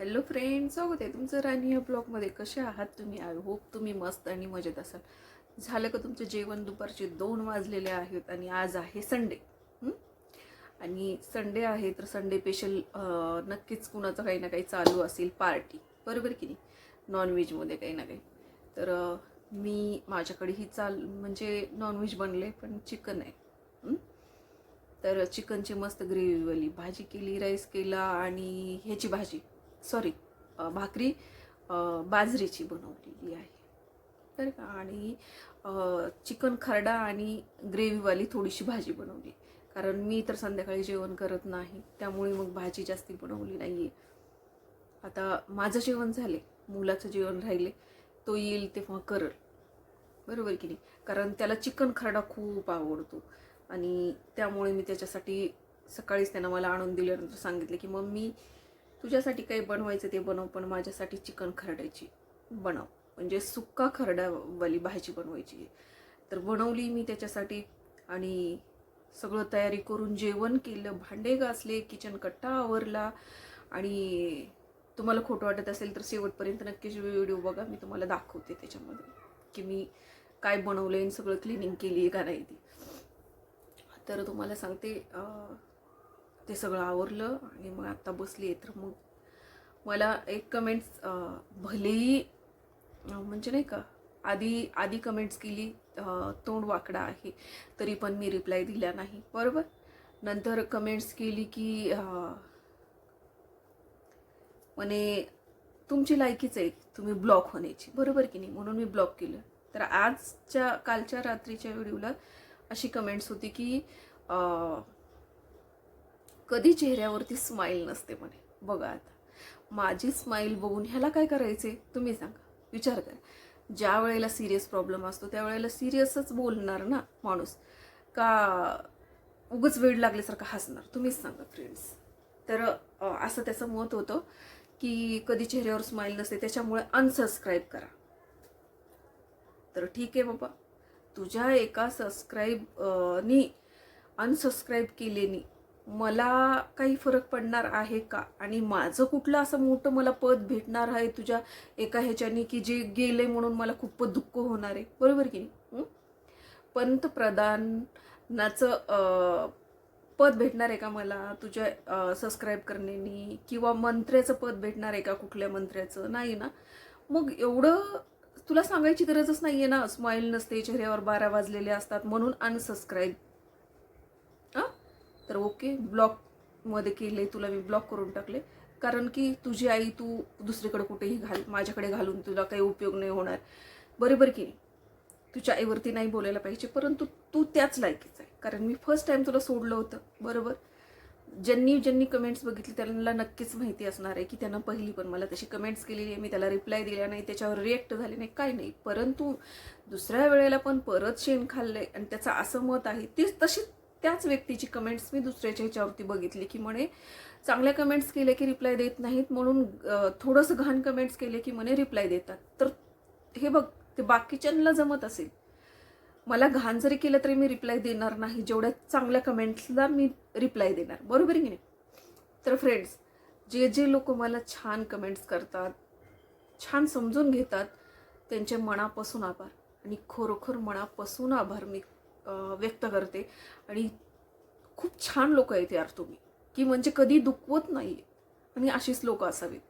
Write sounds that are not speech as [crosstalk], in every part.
Hello friend स्वागत आहे तुमचं राणी या ब्लॉगमध्ये कसे आहात तुम्ही? आय होप तुम्ही मस्त आणि मजेत असाल. झालं का तुमचं जेवण? दुपारचे दोन वाजलेले आहेत आणि आज आहे संडे आणि संडे आहे तर संडे स्पेशल नक्कीच कुणाचं काही ना काही चालू असेल पार्टी बरोबर की नाही? नॉनव्हेजमध्ये काही ना काही. तर मी मी माझ्याकडेही चाल म्हणजे नॉनव्हेज बनले पण चिकन आहे. तर चिकनची मस्त ग्रेव्हीवाली भाजी केली राईस केला आणि ह्याची भाजी. सॉरी भाकरी बाजरीची बनवलेली आहे. तर का? आणि चिकन खरडा आणि ग्रेव्हीवाली थोडीशी भाजी बनवली. कारण मी तर संध्याकाळी जेवण करत नाही त्यामुळे मग भाजी जास्ती बनवली नाही आहे आता माझं जेवण झाले मुलाचं जेवण राहिले तो येईल तेव्हा करल. बरोबर की नाही? कारण त्याला चिकन खरडा खूप आवडतो. आणि त्यामुळे मी त्याच्यासाठी सकाळीच त्यानं मला आणून दिल्यानंतर सांगितलं की मग मी तुझ्यासाठी काही बनवायचं ते बनव पण माझ्यासाठी चिकन खरड्याची. बनव. म्हणजे सुक्का खरड्यावाली भाजी बनवायची. तर बनवली मी त्याच्यासाठी आणि सगळं तयारी करून जेवण केलं भांडे घासले किचन कट्टा आवरला आणि तुम्हाला खोटं वाटत असेल तर शेवटपर्यंत नक्कीच व्हिडिओ बघा मी तुम्हाला दाखवते त्याच्यामध्ये की मी काय बनवलं आणि सगळं क्लिनिंग केली आहे का नाही ती. तर तुम्हाला सांगते ते सगळं आवरलं आणि मग आत्ता बसली आहे. तर मग मला एक कमेंट्स भलेही म्हणजे नाही का आधी आधी कमेंट्स केली तोंड वाकडा आहे तरी पण मी रिप्लाय दिला नाही. बरोबर? नंतर कमेंट्स केली की म्हणे तुमची लायकीच आहे तुम्ही ब्लॉक होण्याची. बरोबर की नाही? म्हणून मी ब्लॉक केलं. तर आजच्या कालच्या रात्रीच्या व्हिडिओला अशी कमेंट्स होती की कधी चेहऱ्यावरती स्माईल नसते म्हणे. बघा आता. माझी स्माईल बघून ह्याला काय करायचे? तुम्ही सांगा. विचार करा. ज्या वेळेला सिरियस प्रॉब्लेम असतो त्यावेळेला सिरियसच बोलणार ना माणूस. का उगच वेळ लागल्यासारखं हसणार? तुम्हीच सांगा फ्रेंड्स तर असं त्याचं मत होतं की कधी चेहऱ्यावर स्माईल नसते त्याच्यामुळे अनसबस्क्राईब करा. तर ठीक आहे बाबा. तुझ्या एका सबस्क्राईबनी अनसबस्क्राईब केलेनी मला काही फरक पडणार आहे का? आणि माझं कुठलं असं मोठं मला पद भेटणार आहे तुझ्या एका ह्याच्याने की जे गेले म्हणून मला खूप दुःख होणार आहे? बरोबर की नाही? पंतप्रधानाचं पद भेटणार आहे का मला तुझ्या सबस्क्राईब करण्यानी? किंवा मंत्र्याचं पद भेटणार आहे का कुठल्या मंत्र्याचं? नाही ना? मग एवढं तुला सांगायची गरजच नाही आहे ना? स्माईल नसते चेहऱ्यावर बारा वाजलेले असतात म्हणून अनसबस्क्राईब तर ओके ब्लॉकमध्ये केले तुला मी ब्लॉक करून टाकले. कारण की तुझी आई तू दुसरीकडे कुठेही घाल माझ्याकडे घालून तुला काही उपयोग नाही होणार. बरोबर की तुझ्या आईवरती नाही बोलायला पाहिजे परंतु तू त्याच लायकीच आहे. कारण मी फर्स्ट टाईम तुला सोडलं होतं बरोबर? ज्यांनी ज्यांनी कमेंट्स बघितली त्यांना नक्कीच माहिती असणार आहे की त्यांना पहिली पण मला तशी कमेंट्स केलेली आहे. मी त्याला रिप्लाय दिला नाही त्याच्यावर रिॲक्ट झाले नाही काय नाही. परंतु दुसऱ्या वेळेला पण परत शेण खाल्लं आहे आणि त्याचं असं मत आहे ती तशी त्याच व्यक्तीची कमेंट्स मी दुसऱ्याच्या ह्याच्यावरती बघितली की म्हणे चांगल्या कमेंट्स केले की रिप्लाय देत नाहीत म्हणून थोडंसं घाण कमेंट्स केले की म्हणे रिप्लाय देतात. तर हे बघ ते बाकीच्यांना जमत असेल. मला घाण जरी केलं तरी मी रिप्लाय देणार नाही जेवढ्या चांगल्या कमेंट्सला मी रिप्लाय देणार. बरोबर आहे की नाही? तर फ्रेंड्स जे जे लोक मला छान कमेंट्स करतात छान समजून घेतात त्यांचे मनापासून आभार. आणि खरोखर मनापासून आभार मी व्यक्त करते. आणि खूप छान लोक आहेत यार तुम्ही. की म्हणजे कधी दुखवत नाही आणि अशीच लोक असावीत.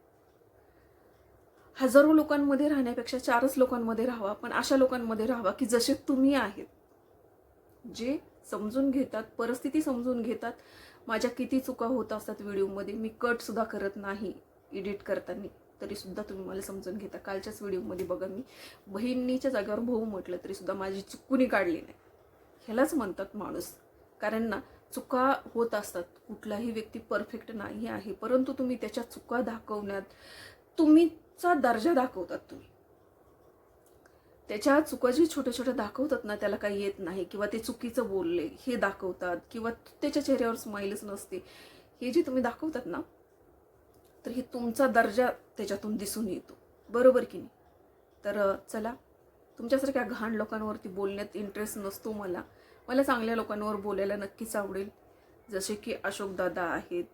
हजारो लोकांमध्ये राहण्यापेक्षा चारच लोकांमध्ये राहावा. पण अशा लोकांमध्ये राहावा की जसे तुम्ही आहेत. जे समजून घेतात परिस्थिती समजून घेतात. माझ्या किती चुका होत असतात व्हिडिओमध्ये. मी कट सुद्धा करत नाही एडिट करताना. तरी सुद्धा तुम्ही मला समजून घेता. कालच्याच व्हिडिओमध्ये बघा मी. बहिणीच्या जागेवर भाऊ म्हटलं तरीसुद्धा माझी चुकूनही काढली नाही. ह्यालाच म्हणतात माणूस. कारण ना चुका होत असतात. कुठलाही व्यक्ती परफेक्ट नाही आहे. परंतु तुम्ही त्याच्या चुका दाखवण्यात तुम्हीचा दर्जा दाखवतात तुम्ही. त्याच्या चुका जी छोट्या छोट्या दाखवतात ना त्याला काही येत नाही. किंवा ते चुकीचं बोलले हे दाखवतात. किंवा त्याच्या चेहऱ्यावर स्माईलच नसते. हे जे तुम्ही दाखवतात ना तर हे तुमचा दर्जा त्याच्यातून दिसून येतो. बरोबर की नाही? तर चला तुमच्यासारख्या घाण लोकांवरती बोलण्यात इंटरेस्ट नसतो मला. मला चांगल्या लोकांवर बोलायला नक्कीच आवडेल. जसे की अशोकदादा आहेत.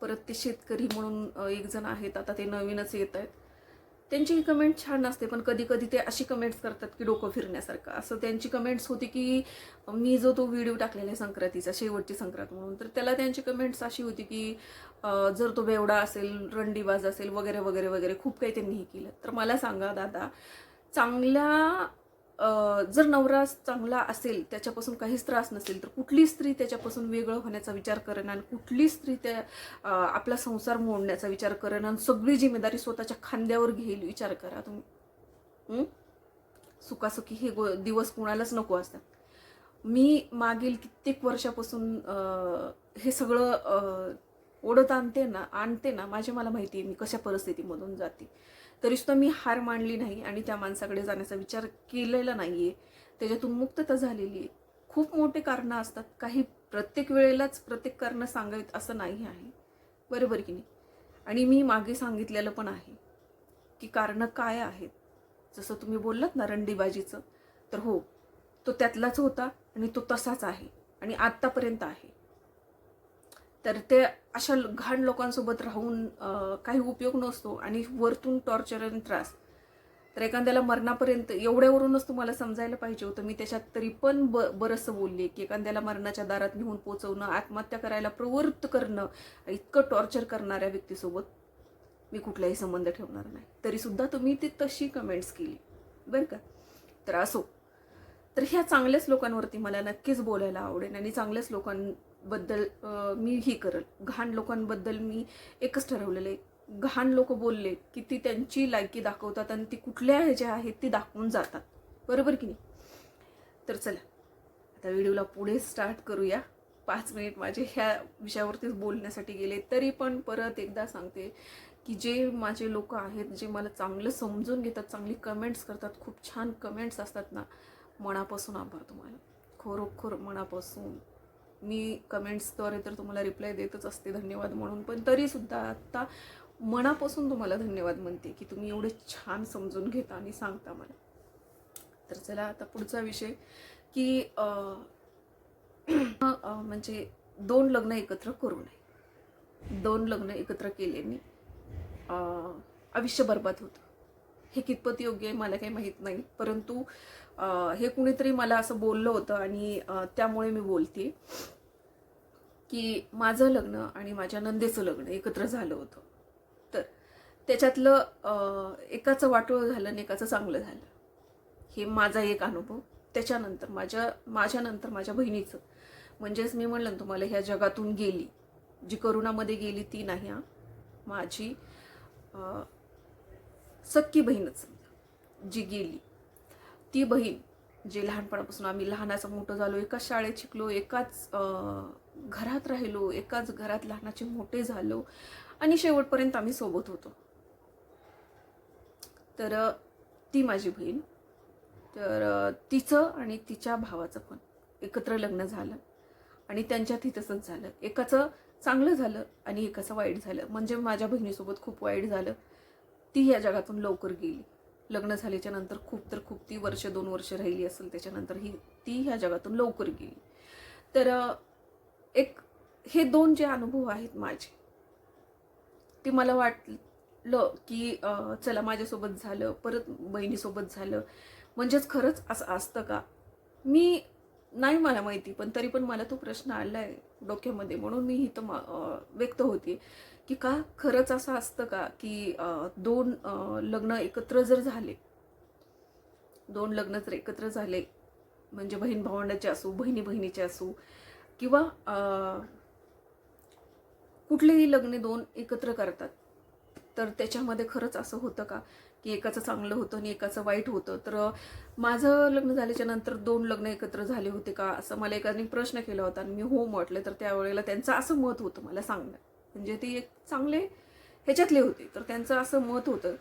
परत ते शेतकरी म्हणून एक जण आहेत. आता ते नवीनच येत आहेत. त्यांची कमेंट छान असते पण कधी कधी ते अशी कमेंट्स करतात की डोकं फिरण्यासारखं. असं त्यांची कमेंट्स होती की मी जो तो व्हिडिओ टाकलेला आहे संक्रांतीचा शेवटची संक्रांत म्हणून तर त्याला त्यांची कमेंट्स अशी होती की जर तो बेवडा असेल रंडीबाज असेल वगैरे वगैरे वगैरे खूप काही त्यांनी हे केलं. तर मला सांगा दादा चांगल्या जर नवरा चांगला असेल त्याच्यापासून काहीच त्रास नसेल तर कुठली स्त्री त्याच्यापासून वेगळं होण्याचा विचार करेन आणि कुठली स्त्री त्या आपला संसार मोडण्याचा विचार करेन आणि सगळी जिम्मेदारी स्वतःच्या खांद्यावर घेईल विचार करा तुम्ही. सुखासुखी हे गो दिवस कुणालाच नको असतात. मी मागील कित्येक वर्षापासून हे सगळं ओढत आणते ना आणते ना माझी मला माहिती आहे मी कशा परिस्थितीमधून जाते. तरी सुद्धा मी हार मांडली नाही आणि त्या माणसाकडे जाण्याचा विचार केलेला नाही आहे त्याच्यातून मुक्तता झालेली आहे. खूप मोठे कारणं असतात. काही प्रत्येक वेळेलाच प्रत्येक कारणं सांगावीत असं नाही आहे. बरोबर की नाही? आणि मी मागे सांगितलेलं पण आहे की कारणं काय आहेत? जसं तुम्ही बोललात ना रंडीबाजीचं तर हो तो त्यातलाच होता आणि तो तसाच आहे आणि आत्तापर्यंत आहे. तर ते अशा ल- घाण लोकांसोबत राहून काही उपयोग नसतो आणि वरतून टॉर्चर आणि त्रास. तर एखाद्याला मरणापर्यंत एवढ्यावरूनच तुम्हाला समजायला पाहिजे होतं. मी त्याच्यात तरी पण ब बरंचसं बोलले की एखाद्याला मरणाच्या दारात नेऊन पोचवणं आत्महत्या करायला प्रवृत्त करणं इतकं टॉर्चर करणाऱ्या व्यक्तीसोबत मी कुठलाही संबंध ठेवणार नाही. तरीसुद्धा तुम्ही ती तशी कमेंट्स केली. बरं का? तर असो. तर ह्या चांगल्याच लोकांवरती मला नक्कीच बोलायला आवडेल आणि चांगल्याच लोकां बद्दल मी ही करल. घाण लोकांबद्दल मी एकच ठरवलेलं आहे. घाण लोक बोलले की ती त्यांची लायकी दाखवतात आणि ती कुठल्या ह्याच्या आहेत ती दाखवून जातात. बरोबर की नाही? तर चला आता व्हिडिओला पुढे स्टार्ट करूया. पाच मिनिट माझे ह्या विषयावरतीच बोलण्यासाठी गेले तरी पण परत एकदा सांगते की जे माझे लोक आहेत जे मला चांगलं समजून घेतात चांगली कमेंट्स करतात खूप छान कमेंट्स असतात ना मनापासून आभार तुम्हाला. खरोखर मनापासून. मी कमेंट्सद्वारे तर तुम्हाला रिप्लाय देतच असते धन्यवाद म्हणून. पण तरीसुद्धा आत्ता मनापासून तुम्हाला धन्यवाद म्हणते की तुम्ही एवढे छान समजून घेता आणि सांगता मला. तर चला आता पुढचा विषय की [clears throat] म्हणजे दोन लग्न एकत्र करू नये. दोन लग्न एकत्र केल्याने आयुष्य बरबाद होतं. हे कितपत योग्य आहे मला काही माहीत नाही. परंतु हे कुणीतरी मला असं बोललं होतं आणि त्यामुळे मी बोलते की माझं लग्न आणि माझ्या नंदेचं लग्न एकत्र झालं होतं. तर त्याच्यातलं एकाचं वाटोळं झालं आणि एकाचं चांगलं झालं. हे माझा एक अनुभव. त्याच्यानंतर माझ्या माझ्यानंतर माझ्या बहिणीचं. म्हणजेच मी म्हणलं ना तुम्हाला ह्या जगातून गेली. जी करोनामध्ये गेली ती नाही माझी अं, सख्खी बहीणच समजा जी गेली. ती बहीण जे लहानपणापासून आम्ही लहानाचं मोठं झालो एकाच शाळेत शिकलो एकाच घरात राहिलो एकाच घरात लहानाचे मोठे झालो आणि शेवटपर्यंत आम्ही सोबत होतो. तर ती माझी बहीण. तर तिचं आणि तिच्या भावाचं पण एकत्र लग्न झालं आणि त्यांच्यातही तसंच झालं. एकाचं चांगलं झालं आणि एकाचं वाईट झालं. म्हणजे माझ्या बहिणीसोबत खूप वाईट झालं. ती ह्या जगातून लवकर गेली. लग्न झाल्याच्यानंतर खूप तर खूप ती वर्ष दोन वर्ष राहिली असेल त्याच्यानंतर ही ती ह्या जगातून लवकर गेली. तर एक हे दोन जे अनुभव आहेत माझे ते मला वाटलं की चला माझ्यासोबत झालं परत बहिणीसोबत झालं. म्हणजेच खरंच असं असतं का? मी नाही मला माहिती पण तरी पण मला तो प्रश्न आला आहे डोक्यामध्ये म्हणून मी इथं व्यक्त होते. की का खरंच असं असतं का की दोन लग्न एकत्र जर झाले दोन लग्न जर एकत्र झाले म्हणजे बहीण भावंडाचे असू बहिणी बहिणीचे असू किंवा कुठलेही लग्ने दोन एकत्र करतात तर त्याच्यामध्ये खरंच असं होतं का की एकाचं चांगलं होतं आणि एकाचं वाईट होतं? तर माझं लग्न झाल्याच्यानंतर दोन लग्न एकत्र झाले होते का? असं मला एकाने प्रश्न केला होता आणि मी हो म्हटलं तर त्यावेळेला त्यांचं असं मत होतं मला सांगणं म्हणजे ते एक चांगले ह्याच्यातले होते. तर त्यांचं असं मत होतं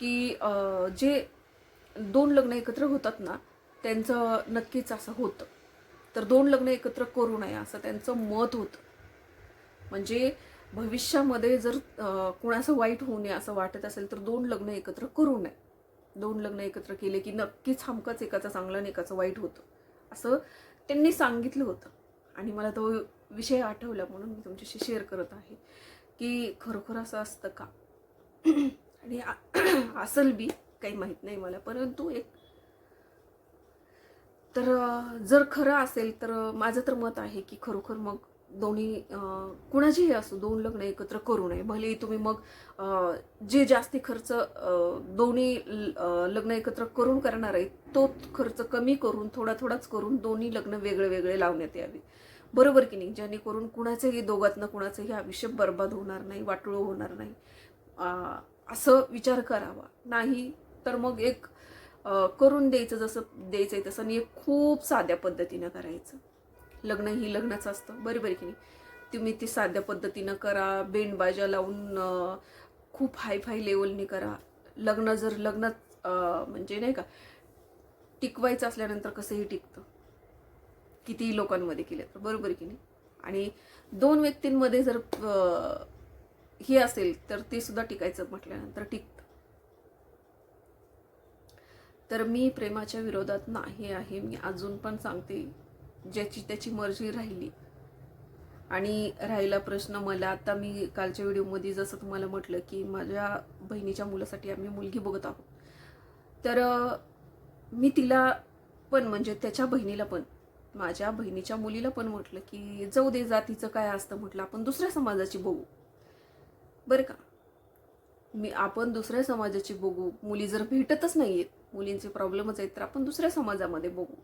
की जे दोन लग्न एकत्र होतात ना त्यांचं नक्कीच असं होतं. तर दोन लग्न एकत्र करू नये असं त्यांचं मत होतं. म्हणजे भविष्यामध्ये जर कोणाचं कुणाचं वाईट होऊ नये असं वाटत असेल तर दोन लग्न एकत्र करू नये. दोन लग्न एकत्र केले की नक्कीच हमकंच एकाचं चांगलं आणि एकाचं वाईट होतं. असं त्यांनी सांगितलं होतं. आणि मला तो विषय आठवला म्हणून मी तुमच्याशी शेअर करत आहे की खरोखर असं असतं का? [clears throat] आणि [clears throat] असेल बी काही माहीत नाही मला परंतु एक तर जर खरं असेल तर माझं तर मत आहे की खरोखर मग दोन्ही कुणाचेही कुणाचीही असो दोन लग्न एकत्र करू नये. भलेही तुम्ही मग जे जास्ती खर्च दोन्ही ल- लग्न एकत्र करून करणार आहे तो खर्च कमी करून थोडा थोडाच करून दोन्ही लग्न वेगळे वेगळे लावण्यात यावे. बरोबर की नाही? जेणेकरून कुणाचंही दोघातनं कुणाचंही आयुष्य बर्बाद होणार नाही वाटोळं होणार नाही. असं विचार करावा. नाही तर मग एक करून द्यायचं जसं द्यायचं आहे तसं आणि एक खूप साध्या पद्धतीनं करायचं. लग्न ही लग्नाचं असतं. बरोबर की नाही? तुम्ही ती साध्या पद्धतीनं करा. बेंडबाजा लावून खूप हाय फाय लेवलनी करा. लग्न जर लग्न म्हणजे नाही का टिकवायचं असल्यानंतर कसंही टिकतं. कितीही लोकांमध्ये केले तर बरोबर आहे की नाही? आणि दोन व्यक्तींमध्ये जर हे असेल तर ते सुद्धा टिकायचं म्हटल्यानंतर टिकतं. तर मी प्रेमाच्या विरोधात नाही आहे. मी अजून पण सांगते ज्याची त्याची मर्जी राहिली. आणि राहिला प्रश्न मला आता मी कालच्या व्हिडिओमध्ये जसं तुम्हाला म्हटलं की माझ्या बहिणीच्या मुलासाठी आम्ही मुलगी बघत आहोत. तर मी तिला पण म्हणजे त्याच्या बहिणीला पण माझ्या बहिणीच्या मुलीला पण म्हटलं की जाऊ दे जातीचं काय असतं? म्हटलं आपण दुसऱ्या समाजाची बघू. बरं का? मी आपण दुसऱ्या समाजाची बघू. मुली जर भेटतच नाही आहेत मुलींचे प्रॉब्लेमच आहेत तर आपण दुसऱ्या समाजामध्ये बघू.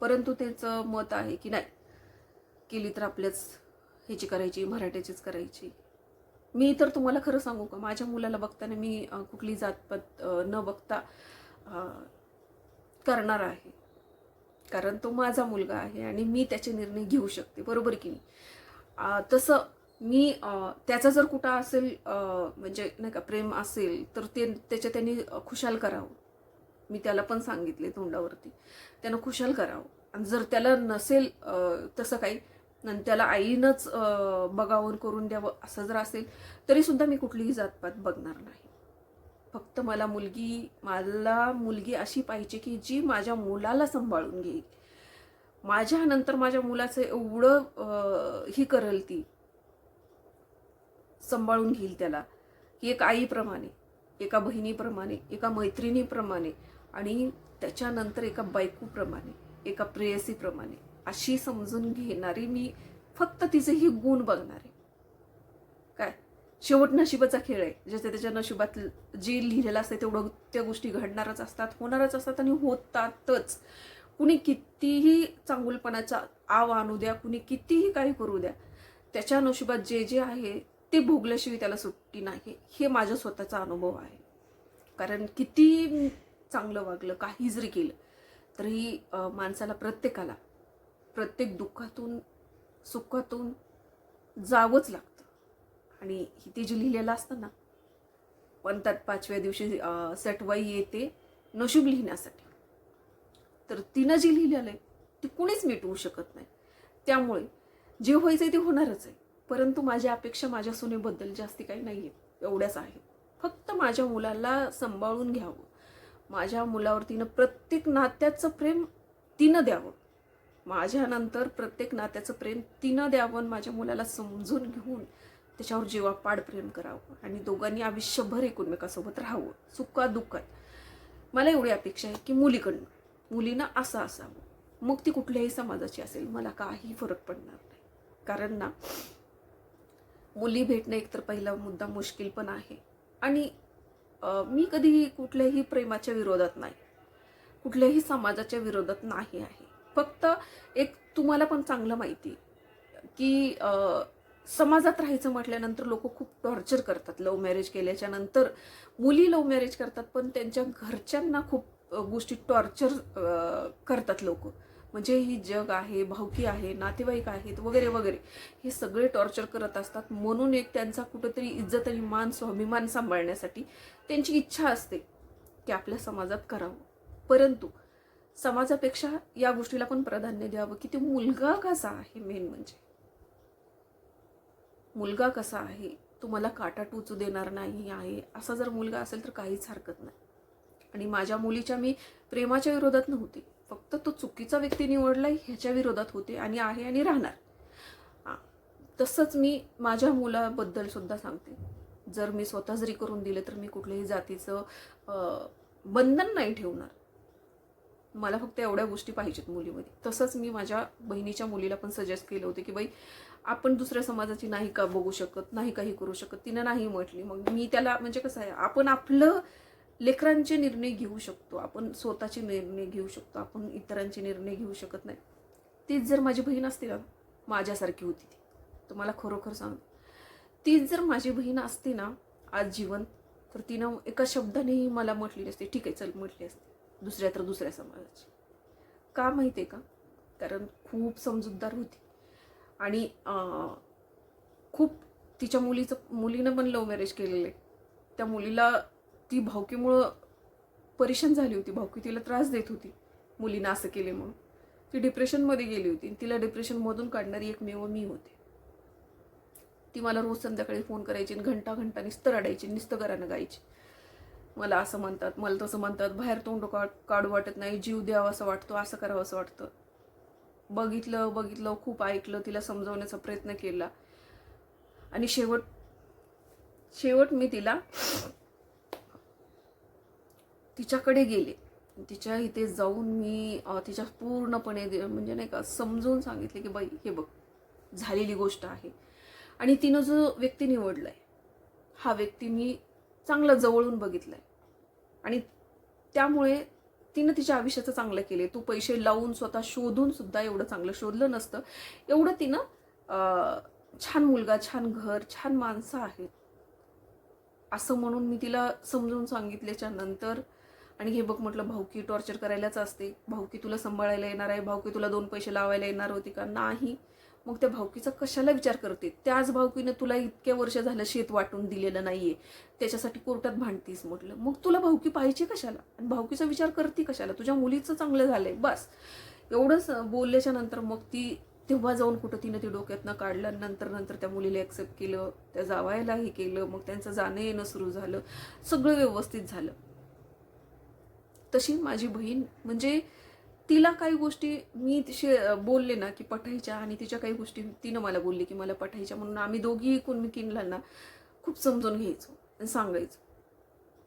परंतु त्याचं मत आहे की नाही केली तर आपल्याच ह्याची करायची मराठ्याचीच करायची. मी तर तुम्हाला खरं सांगू का माझ्या मुलाला बघताना मी कुठली जातपात न बघता करणार आहे. कारण तो माझा मुलगा आहे आणि मी त्याचे निर्णय घेऊ शकते. बरोबर की नाही? तसं मी त्याचा जर कुठं असेल म्हणजे नाही का प्रेम असेल तर ते त्याच्या त्यांनी खुशाल करावं. मी त्याला पण सांगितले तोंडावरती. त्यानं खुशाल करावं. आणि जर त्याला नसेल तसं काही आणि त्याला आईनंच बगावून करून द्यावं असं जर असेल तरीसुद्धा मी कुठलीही जातपात बघणार नाही. फक्त मला मुलगी मला मुलगी अशी पाहिजे की जी माझ्या मुलाला सांभाळून घेईल. माझ्यानंतर माझ्या मुलाचं एवढं ही करेल ती. सांभाळून घेईल त्याला. की एक आईप्रमाणे एका बहिणीप्रमाणे एका मैत्रिणीप्रमाणे आणि त्याच्यानंतर एका बायकोप्रमाणे एका प्रेयसीप्रमाणे. अशी समजून घेणारी मी फक्त तिचे ही गुण बघणार. आहे काय? शेवट नशिबाचा खेळ आहे. ज्याच्या त्याच्या नशिबात जे लिहिलेलं असतं तेवढं त्या गोष्टी घडणारच असतात होणारच असतात आणि होतातच. कुणी कितीही चांगुलपणाचा आव आणू द्या कुणी कितीही काही करू द्या त्याच्या नशिबात जे जे आहे ते भोगल्याशिवाय त्याला सुट्टी नाही. हे माझा स्वतःचा अनुभव आहे. कारण किती चांगलं वागलं काही जरी केलं तरी माणसाला प्रत्येकाला प्रत्येक दुःखातून सुखातून जावंच लागतं. आणि ते जे लिहिलेलं असतं ना म्हणतात पाचव्या दिवशी सटवाई येते नशीब लिहिण्यासाठी. तर तिनं जे लिहिलेलं आहे ते कुणीच मिटवू शकत नाही. त्यामुळे जे व्हायचं आहे ते होणारच आहे. परंतु माझ्या अपेक्षा माझ्या सुनेबद्दल जास्ती काही नाही आहेत एवढ्याच आहेत फक्त माझ्या मुलाला सांभाळून घ्यावं. माझ्या मुलावर तिनं प्रत्येक नात्याचं प्रेम तिनं द्यावं. माझ्यानंतर प्रत्येक नात्याचं प्रेम तिनं द्यावं आणि माझ्या मुलाला समजून घेऊन त्याच्यावर जीवापाड प्रेम करावं आणि दोघांनी आयुष्यभर एकमेकासोबत राहावं. सुखात दुःखात मला एवढी अपेक्षा आहे की मुलीकडनं मुलीनं असं असावं. मग ती कुठल्याही समाजाची असेल मला काही फरक पडणार नाही. कारण ना मुली भेटणं एकतर पहिला मुद्दा मुश्किल पण आहे. आणि मी कधीही कुठल्याही प्रेमाच्या विरोधात नाही. कुठल्याही समाजाच्या विरोधात नाही आहे. फक्त एक तुम्हाला पण चांगलं माहिती की समाजात राहायचं म्हटल्यानंतर लोक खूप टॉर्चर करतात. लव्ह मॅरेज केल्याच्यानंतर मुली लव्ह मॅरेज करतात पण त्यांच्या घरच्यांना खूप गोष्टी टॉर्चर करतात लोक. म्हणजे ही जग आहे भावकी आहे नातेवाईक आहेत वगैरे वगैरे. हे सगळे टॉर्चर करत असतात. म्हणून एक त्यांचा कुठंतरी इज्जत आणि मान स्वाभिमान सांभाळण्यासाठी त्यांची इच्छा असते की आपल्या समाजात करावं. परंतु समाजापेक्षा या गोष्टीला पण प्राधान्य द्यावं की ते मुलगा कसा आहे मेन म्हणजे. मुलगा कसा आहे? तो मला काटा टोचू देणार नाही आहे. असा जर मुलगा असेल तर काहीच हरकत नाही. आणि माझ्या मुलीच्या मी प्रेमाच्या विरोधात नव्हते. फक्त तो चुकीचा व्यक्ती निवडला ह्याच्या विरोधात होते आणि आहे आणि राहणार. तसंच मी माझ्या मुलाबद्दल सुद्धा सांगते. जर मी स्वतः जरी करून दिलं तर मी कुठल्याही जातीचं बंधन नाही ठेवणार. मला फक्त एवढ्या गोष्टी पाहिजेत मुलीमध्ये. तसंच मी माझ्या बहिणीच्या मुलीला पण सजेस्ट केलं होतं की बाई आपण दुसऱ्या समाजाची नाही का बघू शकत नाही काही करू शकत तिनं नाही म्हटली. मग मी त्याला म्हणजे कसं आहे आपण आपलं लेकरांचे निर्णय घेऊ शकतो. आपण स्वतःचे निर्णय घेऊ शकतो. आपण इतरांचे निर्णय घेऊ शकत नाही. तीच जर माझी बहीण असती ना माझ्यासारखी होती ती. तुम्हाला खरोखर सांग. तीच जर माझी बहीण असती ना आज जीवन तर तिनं एका शब्दानेही मला म्हटली असते ठीक आहे चल म्हटली असते. दुसऱ्या तर दुसऱ्या समाजाची. का माहिती आहे का? कारण खूप समजूतदार होती. आणि खूप तिच्या मुलीचं मुलीनं पण लव्ह मॅरेज केलेलं आहे. त्या मुलीला ती भावकीमुळं परेशान झाली होती. भावकी तिला त्रास देत होती. मुलीनं असं केले म्हणून. ती डिप्रेशनमध्ये गेली होती. तिला डिप्रेशनमधून काढणारी एकमेव मी होते. ती मला रोज संध्याकाळी फोन करायची आणि घंटा घंटा निस्तर रडायची नुसतं घरानं गायची. मला असं म्हणतात मला तसं म्हणतात बाहेर तोंड का काढू वाटत नाही जीव द्यावा असं वाटतो असं करावं असं वाटतं. बघितलं बघितलं खूप ऐकलं तिला समजवण्याचा प्रयत्न केला. आणि शेवट शेवट मी तिला तिच्याकडे गेले. तिच्या इथे जाऊन मी तिच्या पूर्णपणे म्हणजे नाही का समजून सांगितले की बाई हे बघ झालेली गोष्ट आहे. आणि तिनं जो व्यक्ती निवडला आहे हा व्यक्ती मी चांगला जवळून बघितला आहे आणि त्यामुळे तिनं तिच्या आयुष्याचं चांगलं केले तू पैसे लावून स्वतः शोधून सुद्धा एवढं चांगलं शोधलं नसतं. एवढं तिनं छान मुलगा छान घर छान माणसं आहेत. असं म्हणून मी तिला समजून सांगितल्याच्या नंतर आणि हे बघ म्हटलं भाऊकी टॉर्चर करायलाच असते. भाऊकी तुला सांभाळायला येणार आहे. भाऊकी तुला दोन पैसे लावायला येणार होती का? नाही. मग त्या भावकीचा कशाला विचार करते त्याच भावकीनं तुला इतक्या वर्ष झालं शेत वाटून दिलेलं नाहीये. त्याच्यासाठी कोर्टात भांडतीस म्हटलं. मग तुला भावकी पाहिजे कशाला? आणि भावकीचा विचार करते कशाला? तुझ्या मुलीचं चांगलं झालंय. बस. एवढंच बोलल्याच्या नंतर मग ती तेव्हा जाऊन कुठं तिनं ती डोक्यातनं काढलं. नंतर नंतर त्या मुलीला ॲक्सेप्ट केलं. त्या जावायला हे केलं. मग त्यांचं जाणं येणं सुरू झालं. सगळं व्यवस्थित झालं. तशी माझी बहीण म्हणजे तिला काही गोष्टी मी तिशी बोलले ना की पठायच्या आणि तिच्या काही गोष्टी तिनं मला बोलली की मला पठायच्या म्हणून आम्ही दोघी एकूणमेकींना ना खूप समजून घ्यायचो आणि सांगायचो.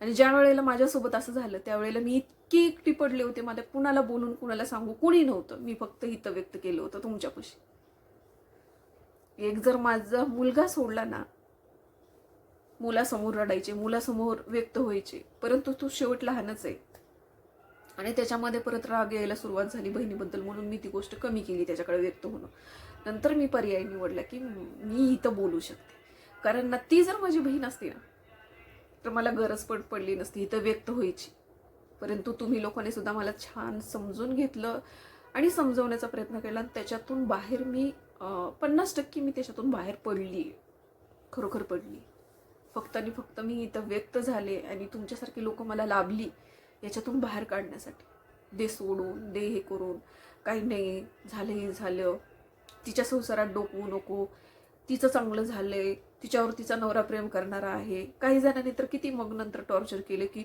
आणि ज्या वेळेला माझ्यासोबत असं झालं त्यावेळेला मी इतकी एकटी पडले होते मला कुणाला बोलून कुणाला सांगू कोणी नव्हतं. मी फक्त हितं व्यक्त केलं होतं तुमच्यापाशी. एक जर माझा मुलगा सोडला ना मुलासमोर रडायचे मुलासमोर व्यक्त व्हायचे परंतु तो शेवट लहानच आहे. आणि त्याच्यामध्ये परत राग यायला सुरुवात झाली बहिणीबद्दल म्हणून मी ती गोष्ट कमी केली त्याच्याकडे व्यक्त होणं. नंतर मी पर्याय निवडला की मी इथं बोलू शकते. कारण ना ती जर माझी बहीण असती ना तर मला गरज पण पडली नसती इथं व्यक्त व्हायची. परंतु तुम्ही लोकांनी सुद्धा मला छान समजून घेतलं आणि समजवण्याचा प्रयत्न केला आणि त्याच्यातून बाहेर मी पन्नास टक्के मी त्याच्यातून बाहेर पडली. खरोखर पडली. फक्त आणि फक्त मी इथं व्यक्त झाले आणि तुमच्यासारखी लोकं मला लाभली. याच्यातून बाहेर काढण्यासाठी. दे सोडून दे हे करून. काही नाही झालं हे झालं. तिच्या संसारात डोकवू नको. तिचं चांगलं झालं आहे तिच्यावर तिचा नवरा प्रेम करणारा आहे. काही जणांनी तर किती मग नंतर टॉर्चर केले की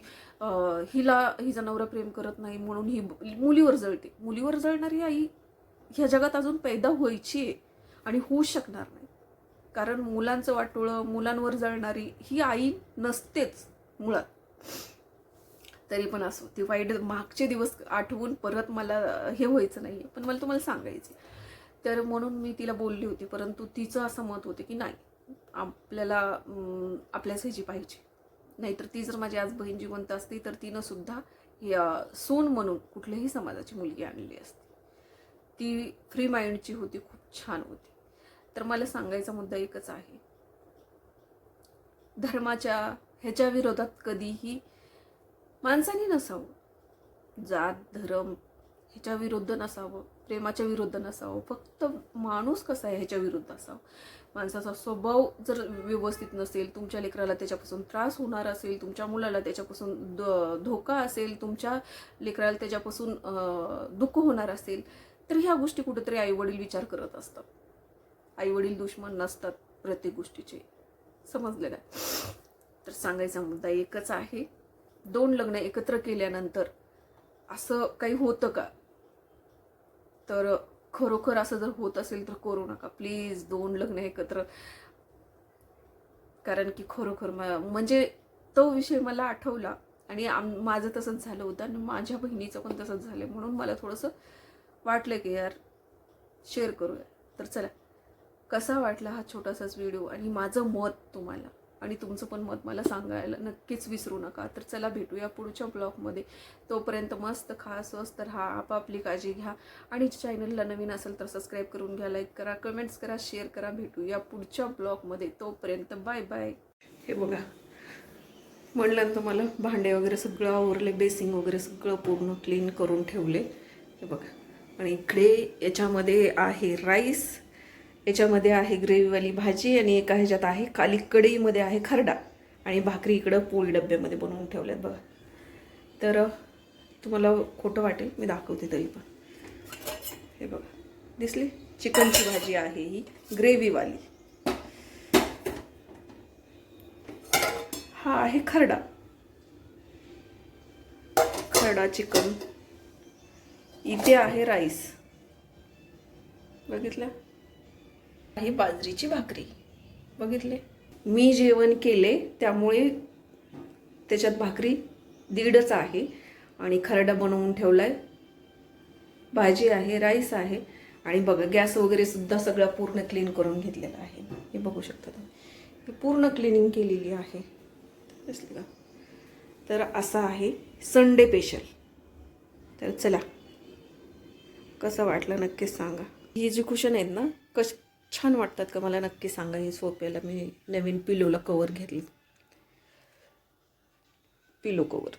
हिला हिचा नवरा प्रेम करत नाही म्हणून ही मुलीवर जळते. मुलीवर जळणारी आई ह्या जगात अजून पैदा व्हायची आहे आणि होऊ शकणार नाही. कारण मुलांचं वाटोळं मुलांवर जळणारी ही आई नसतेच मुळात. तरी पण असो. ती वाईट मागचे दिवस आठवून परत मला हे व्हायचं नाही पण मला तुम्हाला सांगायचे तर म्हणून मी तिला बोलली होती परंतु तिचं असं मत होतं की नाही आपल्याला आपल्याच ह्याची पाहिजे. नाहीतर ती जर माझी आज बहीण जिवंत असती तर तिनं सुद्धा या सून म्हणून कुठल्याही समाजाची मुलगी आणली असती. ती फ्री माइंडची होती खूप छान होती. तर मला सांगायचा मुद्दा एकच आहे. धर्माच्या ह्याच्या विरोधात कधीही माणसाने नसावं. जात धर्म ह्याच्या विरुद्ध नसावं प्रेमाच्या विरुद्ध नसावं. फक्त माणूस कसा आहे ह्याच्या विरुद्ध असावं? माणसाचा स्वभाव जर व्यवस्थित नसेल तुमच्या लेकराला त्याच्यापासून त्रास होणार असेल तुमच्या मुलाला त्याच्यापासून द धोका असेल तुमच्या लेकराला त्याच्यापासून दुःख होणार असेल तर ह्या गोष्टी कुठेतरी आईवडील विचार करत असतात. आईवडील दुश्मन नसतात प्रत्येक गोष्टीचे. समजलं का? तर सांगायचा मुद्दा एकच आहे. दोन लग्न एकत्र केल्यानंतर असं काही होतं का? तर खरोखर असं जर होत असेल तर करू नका. प्लीज दोन लग्न एकत्र. कारण की खरोखर म्हणजे तो विषय मला आठवला आणि आम माझं तसंच झालं होतं आणि माझ्या बहिणीचं पण तसंच झालं म्हणून मला थोडंसं वाटलं की यार शेअर करूया. तर चला कसा वाटला हा छोटासाच व्हिडिओ आणि माझं मत तुम्हाला? आणि तुमचं पण मत मला सांगायला नक्कीच विसरू नका. तर चला भेटूया पुढच्या ब्लॉगमध्ये. तोपर्यंत मस्त खा स्वस्त राहा आपापली काळजी घ्या. आणि चॅनलला नवीन असेल तर सबस्क्राईब करून घ्या लाईक करा कमेंट्स करा शेअर करा. भेटूया पुढच्या ब्लॉगमध्ये. तोपर्यंत बाय बाय. हे बघा म्हणलं तुम्हाला भांडे वगैरे सगळं आवरले बेसिंग वगैरे सगळं पूर्ण क्लीन करून ठेवले. हे बघा. आणि इकडे याच्यामध्ये आहे राईस याच्यामध्ये आहे ग्रेव्हीवाली भाजी आणि एका ह्याच्यात आहे काली कढईमध्ये आहे खरडा. आणि भाकरी इकडं पोळी डब्यामध्ये बनवून ठेवल्यात बघा. तर तुम्हाला खोटं वाटेल मी दाखवते तरी पण. हे बघा. दिसली? चिकनची भाजी आहे ही ग्रेव्हीवाली. हा आहे खरडा. खरडा चिकन. इथे आहे राईस. बघितलं? आहे बाजरीची भाकरी. बघितले? मी जेवण केले त्यामुळे त्याच्यात भाकरी दीडच आहे. आणि खरडा बनवून ठेवलाय. भाजी आहे राईस आहे. आणि बघा गॅस वगैरे सुद्धा सगळं पूर्ण क्लीन करून घेतलेलं आहे. हे बघू शकता तुम्ही. पूर्ण क्लिनिंग केलेली आहे. का? तर असा आहे संडे स्पेशल तर चला. कसं वाटलं नक्कीच सांगा. ही जी कुशन आहेत ना कश छान वाटतात का? मला नक्की सांगा हे सोप्याला मी नवीन पिलोला कवर घेतली. पिलो कवर